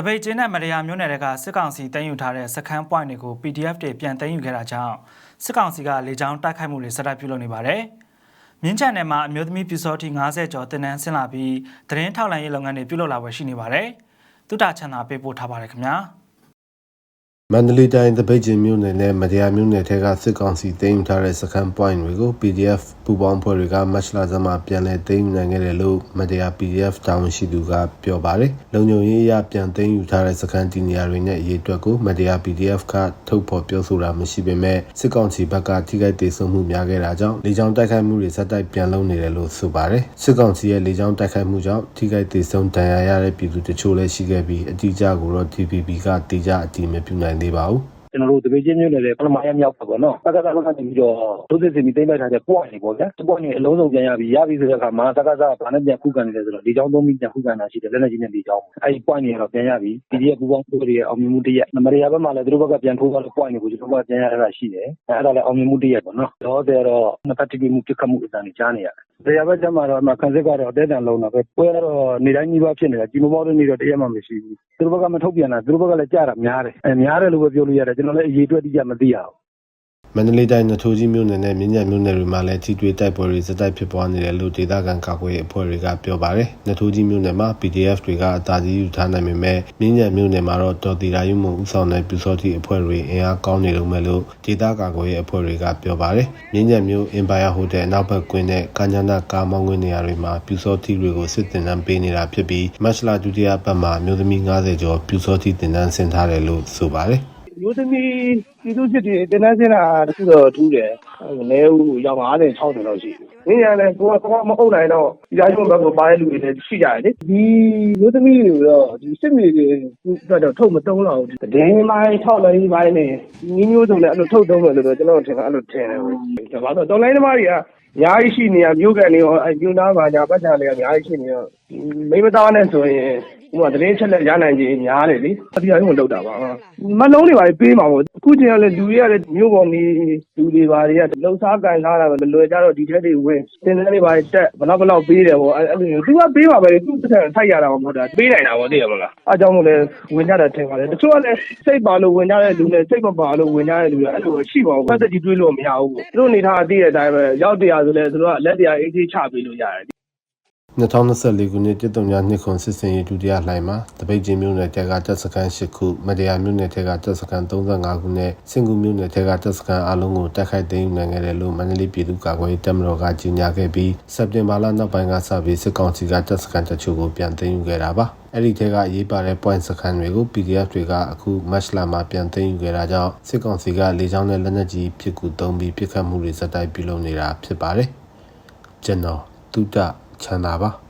တပိတ်ကျင်းနဲ့မရယာမျိုးနယ်တွေကစစ်ကောင်စီတင်ယူထားတဲ့စခန်း point တွေကို PDF တွေပြန်တင်ယူခဲ့တာကြောင့်စစ်ကောင်စီကလေကြောင်းတိုက်ခိုက်မှုတွေဆက်တိုက်ပြုလုပ်နေပါတယ်။မြင်းချန်နယ်မှာအမျိုးသမီးပြူစောတိ90ကျော်တင်နန်းဆင်းလာပြီးသတင်းထောက်လှမ်းရေးလုပ်ငန်းတွေပြုလုပ်လာပွဲရှိနေပါတယ်။တုတချန်သာပေးပို့ထားပါတယ်ခင်ဗျာ။ မန္တလေးတိုင်းတပိတ်ကျင်းမြို့နယ်နဲ့မတရားမြို့နယ်ထက်ကစစ်ကောင်စီသိမ်းထားတဲ့စခန်း point တွေကို PDF ပူပေါင်းဖွဲ့တွေကမတ်လဇမှာပြန်လည်သိမ်းနိုင်ခဲ့တယ်လို့မတရား PDF တာဝန်ရှိသူကပြောပါတယ်။လုံခြုံရေးအရပြန်သိမ်းယူထားတဲ့စခန်းတီနေရာတွေနဲ့အရေးအတွက်ကိုမတရား PDF ကထုတ်ဖော်ပြောဆိုတာမရှိပေမဲ့စစ်ကောင်စီဘက်ကထိခိုက်ဒေဆုံးမှုများခဲ့တာကြောင့်လေကြောင်းတိုက်ခိုက်မှုတွေဆက်တိုက်ပြန်လုပ်နေတယ်လို့ဆိုပါတယ်။စစ်ကောင်စီရဲ့လေကြောင်းတိုက်ခိုက်မှုကြောင့်ထိခိုက်ဒေဆုံးဒဏ်ရာရတဲ့ပြည်သူတချို့လည်းရှိခဲ့ပြီးအတိအကျကိုတော့ TPP ကတေချာအတိမပြုနိုင်သေးပါဘူး။ကျွန်တော်တို့တပေချင်းမျိုးနယ်လေပထမရမြောက်ပါပေါ့နော်တက္ကသိုလ်ကနေပြီးတော့ဒုသစ်စီမီသိမ့်လိုက်ထားတဲ့ point တွေပေါ့ဗျာဒီ point တွေအလုံးစုံပြန်ရပြီရပြီဆိုတဲ့အခါမှာတက္ကသိုလ်ကဘာနဲ့ပြန်ခုခံနေလဲဆိုတော့ဒီချောင်းသုံးပြီးပြန်ခုခံတာရှိတယ်လက်နက်ကြီးနဲ့ဒီချောင်းအဲ့ဒီ point တွေကတော့ပြန်ရပြီ PDF ပူပေါင်းဖွဲ့တွေရဲ့အောင်မြင်မှုတရက်မရယာဘက်မှာလည်းသူတို့ဘက်ကပြန်ထိုးသွားတဲ့ point တွေကိုကျွန်တော်ကပြန်ရတာရှိတယ်အဲ့ဒါလည်းအောင်မြင်မှုတရက်ပေါ့နော်တော့တဲ့တော့နှစ်ပတ်တိတိမှုပြစ်ခတ်မှုအတန်ကြီးကြားနေရတယ်။ ရယာဘက်ကျမှတော့အမှခံစစ်ကတော့ အသေးတန်လုံးတာပဲ ပွဲကတော့ နေတိုင်းကြီးပါဖြစ်နေတာကြီးမမောတဲ့နေတော့ တရက်မှမရှိဘူး သူတို့ဘက်က မထုတ်ပြန်တာ သူတို့ဘက်ကလည်းကြားတာများတယ်အဲများတယ်လို့ပဲ ပြောလို့ရတယ် ကျွန်တော်လည်း အရေးအတွက်တိကျ မသိရဘူး မန္တလေးတိုင်းနထိုးကြီးမြို့နယ်နဲ့မြင်းညံမြို့နယ်တွေမှာလည်းထိတွေ့တိုက်ပွဲတွေစတိုက်ဖြစ်ပွားနေတယ်လို့ဒေသခံကာကွယ်ရေးအဖွဲ့တွေကပြောပါတယ်။နထိုးကြီးမြို့နယ်မှာ PDF တွေကအသာကြီးယူထားနိုင်ပေမဲ့မြင်းညံမြို့နယ်မှာတော့တော်တီရာယုံမှုဥဆောင်တဲ့ပြူစောတိအဖွဲ့တွေအင်အားကောင်းနေလို့မဲ့လို့ဒေသကာကွယ်ရေးအဖွဲ့တွေကပြောပါတယ်။မြင်းညံမြို့ Empire Hotel နောက်ဘက်ကွင်းနဲ့ကញ្ញနာကားမောင်းခွင့်နေရာတွေမှာပြူစောတိတွေကိုစစ်တင်တန်းပေးနေတာဖြစ်ပြီးမတ်လဒုတိယပတ်မှာမြို့သမီး90ကျော်ပြူစောတိတင်တန်းဆင်ထားတယ်လို့ဆိုပါတယ်။ မျိုးသမီး ပြည်သူစစ်တွေတင်တန်းစင်းတာတခုတော့ ထူးတယ်အဲလဲဦးရောက်50 60လောက်ရှိတယ်။ညညာလည်း ကိုကကောမအုပ်နိုင်တော့ဒီတိုင်းဘက်ကို ပါတဲ့လူတွေလည်း ရှိကြတယ်လေ။ဒီမျိုးသမီးတွေတော့ဒီစစ်မြေတွေကတော့ ထုတ်မတုံးတော့ဘူး။ဒင်းမိုင်း ထောက်လိုက်ပိုင်းနေညီမျိုးစုံလည်းအဲ့လိုထုတ်တုံးတယ်လို့ကျွန်တော်ထင်တာအဲ့လိုထင်တယ်။ဒါပါတော့ တော်လိုင်းသမားတွေက အများကြီးရှိနေရမျိုးကန်တွေရောအဲမျိုးသားပါညာပတ်ချာတွေကအများကြီးရှိနေရောမိမသားနဲ့ဆိုရင် ဟိုကတရင်ချက်လက်ရနိုင်ကြီးများတယ်လေအပြာရုံလောက်တာပါမလုံးတွေပါပေးမှာပေါ့အခုချိန်ကလည်းလူတွေကလည်းမျိုးပေါ်နေလူတွေပါတွေကလှုပ်ရှားကန်ထားတာပဲလွယ်ကြတော့ဒီထက်တွေဝင်တင်တဲ့တွေပါတက်ဘလောက်ဘလောက်ပေးတယ်ပေါ့အဲ့လိုမျိုးသူကပေးပါပဲသူတစ်ထက်ထိုက်ရတာမဟုတ်တာပေးနိုင်တာပေါ့သိရမလားအားကြောင့်မို့လဲဝင်ကြတာထင်ပါတယ်တချို့ကလည်းစိတ်ပါလို့ဝင်ကြတဲ့လူနဲ့စိတ်မပါလို့ဝင်ကြတဲ့လူတွေအဲ့လိုရှိပါဘူးပတ်သက်ကြီးတွေးလို့မရဘူးသူတို့နေထားအသိတဲ့အတိုင်းပဲရောက်တရားဆိုလဲသူတို့ကလက်တရားအေးအေးချပေးလို့ရတယ် 2024ခုနှစ်တစ်တုံညာနှစ်ခွန်စစ်စင်ရေးဒုတိယလှိုင်မှာတပိတ်ချင်းမြို့နယ်တက်ကတပ်စခန်း10ခုမတရားမြို့နယ်ထက်ကတပ်စခန်း35ခုနဲ့စင်ကူမြို့နယ်ထက်ကတပ်စခန်းအလုံးကိုတိုက်ခိုက်သိမ်းယူနိုင်ခဲ့တယ်လို့မန္တလေးပြည်သူ့ကာကွယ်ရေးတပ်မတော်ကကြေညာခဲ့ပြီးစက်တင်ဘာလနောက်ပိုင်းကစပြီးစစ်ကောင်စီကတပ်စခန်းတချို့ကိုပြန်သိမ်းယူခဲ့တာပါအဲ့ဒီထက်ကရေးပါတဲ့ point စခန်းတွေကို PDF တွေကအခု match လာမှာပြန်သိမ်းယူခဲ့တာကြောင့်စစ်ကောင်စီကလေကြောင်းနဲ့လက်နက်ကြီးပစ်ကူသုံးပြီးပစ်ခတ်မှုတွေစက်တိုက်ပြုလုပ်နေတာဖြစ်ပါတယ်ကျွန်တော်တုဒ္ဒ ချမ်းသာပါ